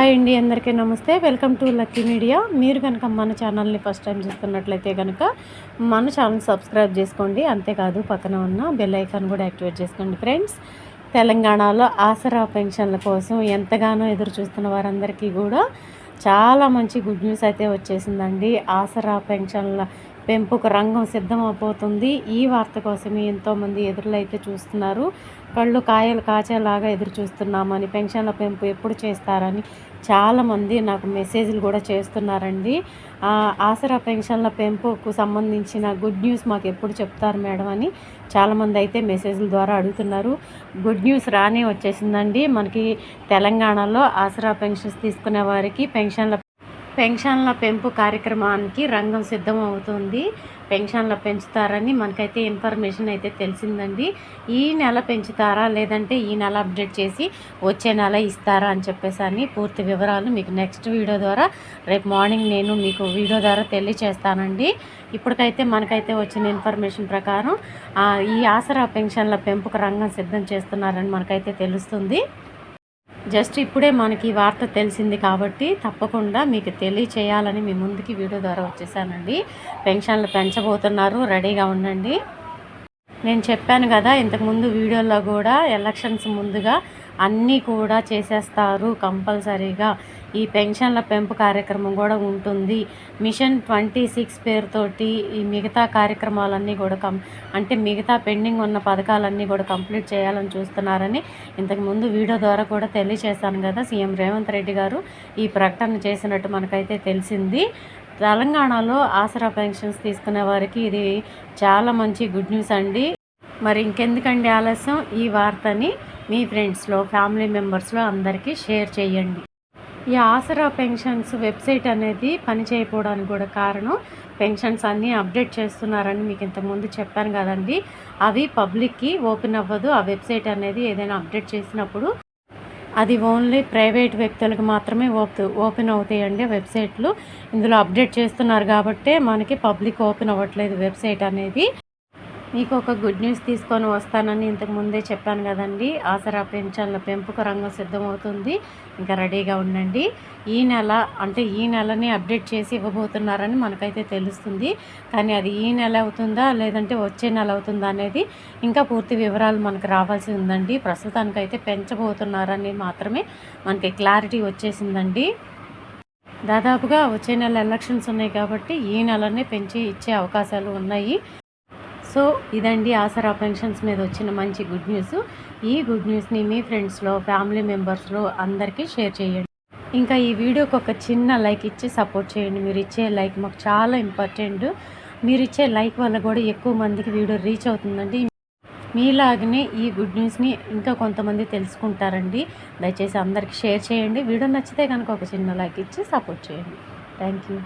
Hi అండి అందరికీ నమస్తే. Welcome to lucky media. మీరు కనుక మన ఛానల్ని ఫస్ట్ టైం చూస్తున్నట్లయితే కనుక మన ఛానల్ సబ్స్క్రైబ్ చేసుకోండి. అంతేకాదు పక్కన ఉన్న బెల్ ఐకాన్ కూడా యాక్టివేట్ చేసుకోండి ఫ్రెండ్స్. తెలంగాణలో ఆసరా పెన్షన్ల కోసం ఎంతగానో ఎదురు చూస్తున్న వారందరికీ కూడా చాలా మంచి గుడ్ న్యూస్ అయితే వచ్చేసిందండి. ఆసరా పెన్షన్ల పెంపుకు రంగం సిద్ధమైపోతుంది ఈ వార్త కోసమే ఎంతోమంది ఎదురులైతే చూస్తున్నారు. కళ్ళు కాయలు కాచేలాగా ఎదురు చూస్తున్నామని పెన్షన్ల పెంపు ఎప్పుడు చేస్తారని చాలామంది నాకు మెసేజ్లు కూడా చేస్తున్నారండి. ఆసరా పెన్షన్ల పెంపుకు సంబంధించిన గుడ్ న్యూస్ మాకు ఎప్పుడు చెప్తారు మేడం అని చాలామంది అయితే మెసేజ్ల ద్వారా అడుగుతున్నారు. గుడ్ న్యూస్ రానే వచ్చేసిందండి. మనకి తెలంగాణలో ఆసరా పెన్షన్స్ తీసుకునే వారికి పెన్షన్ల పెన్షన్ల పెంపు కార్యక్రమానికి రంగం సిద్ధం అవుతుంది పెన్షన్ల పెంచుతారని మనకైతే ఇన్ఫర్మేషన్ అయితే తెలిసిందండి. ఈ నెల పెంచుతారా లేదంటే ఈ నెల అప్డేట్ చేసి వచ్చే నెల ఇస్తారా అని చెప్పేసి అని పూర్తి వివరాలు మీకు నెక్స్ట్ వీడియో ద్వారా రేపు మార్నింగ్ నేను మీకు వీడియో ద్వారా తెలియచేస్తానండి. ఇప్పటికైతే మనకైతే వచ్చిన ఇన్ఫర్మేషన్ ప్రకారం ఈ ఆసరా పెన్షన్ల పెంపుకు రంగం సిద్ధం చేస్తున్నారని మనకైతే తెలుస్తుంది. జస్ట్ ఇప్పుడే మనకి వార్త తెలిసింది కాబట్టి తప్పకుండా మీకు తెలియచేయాలని మీ ముందుకి వీడియో ద్వారా వచ్చేసానండి. పెన్షన్లు పెంచబోతున్నారు రెడీగా ఉండండి. నేను చెప్పాను కదా ఇంతకుముందు వీడియోలో కూడా ఎలక్షన్స్ ముందుగా అన్నీ కూడా చేసేస్తారు కంపల్సరీగా. ఈ పెన్షన్ల పెంపు కార్యక్రమం కూడా ఉంటుంది. మిషన్ ట్వంటీ సిక్స్ పేరుతోటి ఈ మిగతా కార్యక్రమాలన్నీ కూడా కం అంటే మిగతా పెండింగ్ ఉన్న పథకాలన్నీ కూడా కంప్లీట్ చేయాలని చూస్తున్నారని ఇంతకుముందు వీడియో ద్వారా కూడా తెలియచేశాను కదా సీఎం రేవంత్ రెడ్డి గారు. ఈ ప్రకటన చేసినట్టు మనకైతే తెలిసింది. తెలంగాణలో ఆసరా పెన్షన్స్ తీసుకునే వారికి ఇది చాలా మంచి గుడ్ న్యూస్ అండి. మరి ఇంకెందుకండి ఆలస్యం? ఈ వార్తని మీ ఫ్రెండ్స్లో ఫ్యామిలీ మెంబర్స్లో అందరికీ షేర్ చేయండి. ఈ ఆసరా పెన్షన్స్ వెబ్సైట్ అనేది పని చేయకపోవడానికి కూడా కారణం పెన్షన్స్ అన్నీ అప్డేట్ చేస్తున్నారని మీకు ఇంతకుముందు చెప్పాను కదండి. అవి పబ్లిక్కి ఓపెన్ అవ్వదు. ఆ వెబ్సైట్ అనేది ఏదైనా అప్డేట్ చేసినప్పుడు అది ఓన్లీ ప్రైవేట్ వ్యక్తులకు మాత్రమే ఓపెన్ అవుతాయండి వెబ్సైట్లు. ఇందులో అప్డేట్ చేస్తున్నారు కాబట్టే మనకి పబ్లిక్ ఓపెన్ అవ్వట్లేదు వెబ్సైట్ అనేది. మీకు ఒక గుడ్ న్యూస్ తీసుకొని వస్తానని ఇంతకు ముందే చెప్పాను కదండి. ఆసరా పెన్షన్ల పెంపుకు రంగం సిద్ధమవుతుంది. ఇంకా రెడీగా ఉండండి. ఈ నెల అంటే ఈ నెలని అప్డేట్ చేసి ఇవ్వబోతున్నారని మనకైతే తెలుస్తుంది. కానీ అది ఈ నెల అవుతుందా లేదంటే వచ్చే నెల అవుతుందా అనేది ఇంకా పూర్తి వివరాలు మనకు రావాల్సి ఉందండి. ప్రస్తుతానికైతే పెంచబోతున్నారని మాత్రమే మనకి క్లారిటీ వచ్చేసిందండి. దాదాపుగా వచ్చే నెల ఎలక్షన్స్ ఉన్నాయి కాబట్టి ఈ నెలనే పెంచి ఇచ్చే అవకాశాలు ఉన్నాయి. సో ఇదండి ఆసరా పెన్షన్స్ మీద వచ్చిన మంచి గుడ్ న్యూస్. ఈ గుడ్ న్యూస్ని మీ ఫ్రెండ్స్లో ఫ్యామిలీ మెంబర్స్లో అందరికీ షేర్ చేయండి. ఇంకా ఈ వీడియోకి ఒక చిన్న లైక్ ఇచ్చి సపోర్ట్ చేయండి. మీరు ఇచ్చే లైక్ మాకు చాలా ఇంపార్టెంట్. మీరు ఇచ్చే లైక్ వల్ల కూడా ఎక్కువ మందికి వీడియో రీచ్ అవుతుందండి. మీలాగనే ఈ గుడ్ న్యూస్ని ఇంకా కొంతమంది తెలుసుకుంటారండి. దయచేసి అందరికీ షేర్ చేయండి. వీడియో నచ్చితే కనుక ఒక చిన్న లైక్ ఇచ్చి సపోర్ట్ చేయండి. Thank you.